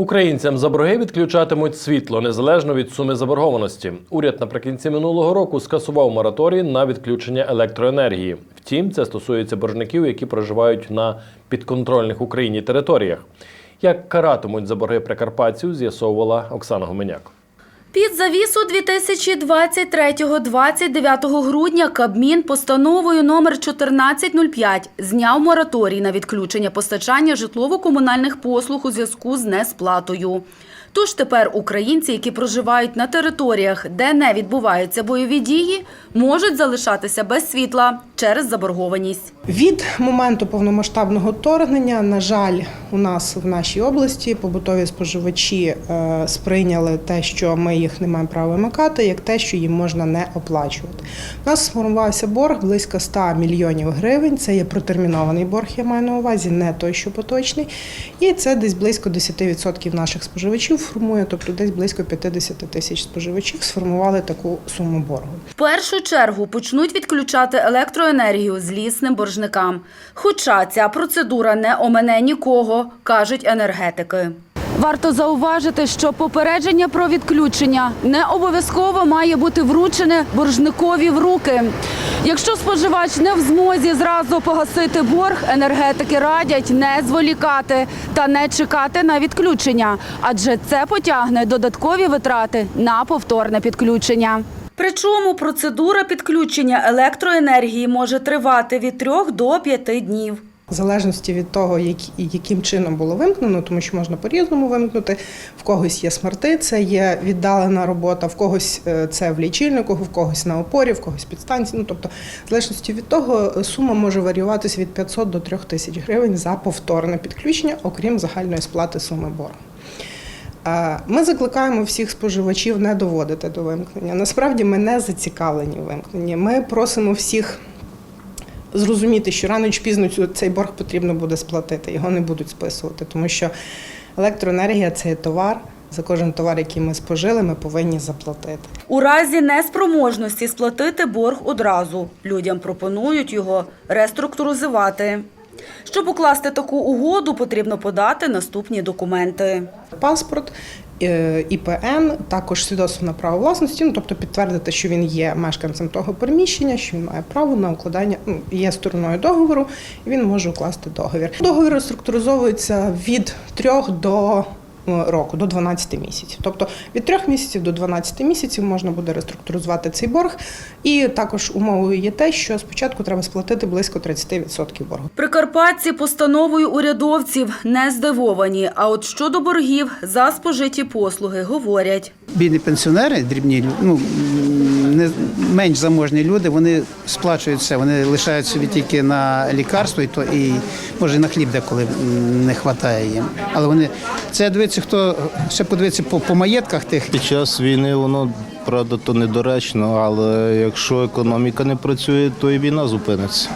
Українцям за борги відключатимуть світло незалежно від суми заборгованості. Уряд наприкінці минулого року скасував мораторій на відключення електроенергії. Втім, це стосується боржників, які проживають на підконтрольних Україні територіях. Як каратимуть за борги прикарпатців, з'ясовувала Оксана Гуменяк. Під завісу 2023-29 грудня Кабмін постановою номер 1405 зняв мораторій на відключення постачання житлово-комунальних послуг у зв'язку з несплатою. Тож тепер українці, які проживають на територіях, де не відбуваються бойові дії, можуть залишатися без світла через заборгованість. Від моменту повномасштабного вторгнення, на жаль, у нас в нашій області побутові споживачі е, сприйняли те, що ми їх не маємо права вимикати, як те, що їм можна не оплачувати. У нас сформувався борг близько 100 мільйонів гривень. Це є протермінований борг, я маю на увазі, не той, що поточний. І це десь близько 10% наших споживачів формує, тобто десь близько 50 тисяч споживачів сформували таку суму боргу. В першу чергу почнуть відключати електроенергію злісним боржникам. Хоча ця процедура не омене нікого, кажуть енергетики. Варто зауважити, що попередження про відключення не обов'язково має бути вручене боржникові в руки. Якщо споживач не в змозі зразу погасити борг, енергетики радять не зволікати та не чекати на відключення, адже це потягне додаткові витрати на повторне підключення. Причому процедура підключення електроенергії може тривати від 3 до 5 днів. В залежності від того, яким чином було вимкнено, тому що можна по-різному вимкнути. В когось є смарти, це є віддалена робота, в когось е, це в лічильнику, в когось на опорі, в когось підстанції. Ну тобто, в залежності від того, е, сума може варіюватися від 500 до 3 тисяч гривень за повторне підключення, окрім загальної сплати суми боргу. Ми закликаємо всіх споживачів не доводити до вимкнення. Насправді ми не зацікавлені в вимкненні. Ми просимо всіх зрозуміти, що рано чи пізно цей борг потрібно буде сплатити, його не будуть списувати, тому що електроенергія це товар. За кожен товар, який ми спожили, ми повинні заплатити. У разі неспроможності сплатити борг одразу. Людям пропонують його реструктуризувати. Щоб укласти таку угоду, потрібно подати наступні документи. Паспорт, е, ІПН, також свідоцтво на право власності, ну тобто підтвердити, що він є мешканцем того приміщення, що він має право на укладання, ну, є стороною договору, і він може укласти договір. Договір реструктуризовується від трьох до року, до 12 місяців. Тобто від 3 місяців до 12 місяців можна буде реструктуризувати цей борг. І також умовою є те, що спочатку треба сплатити близько 30% боргу. Прикарпатці постановою урядовців не здивовані. А от щодо боргів за спожиті послуги говорять. бідні пенсіонери, дрібні ну, не менш заможні люди, вони сплачують все, вони лишають собі тільки на лікарство, і то і може на хліб деколи не вистачає їм. Але вони це дивиться, хто ще подивиться по, по маєтках тих. Під час війни воно правда то недоречно, але якщо економіка не працює, то і війна зупиниться.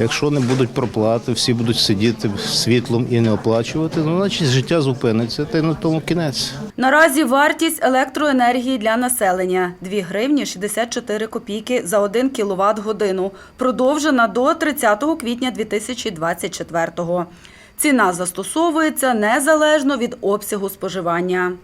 Якщо не будуть проплати, всі будуть сидіти світлом і не оплачувати, ну значить життя зупиниться, та й на тому кінець. Наразі вартість електроенергії для населення 2 гривні 64 копійки за 1 кіловат годину, продовжена до 30 квітня 2024-го. Ціна застосовується незалежно від обсягу споживання.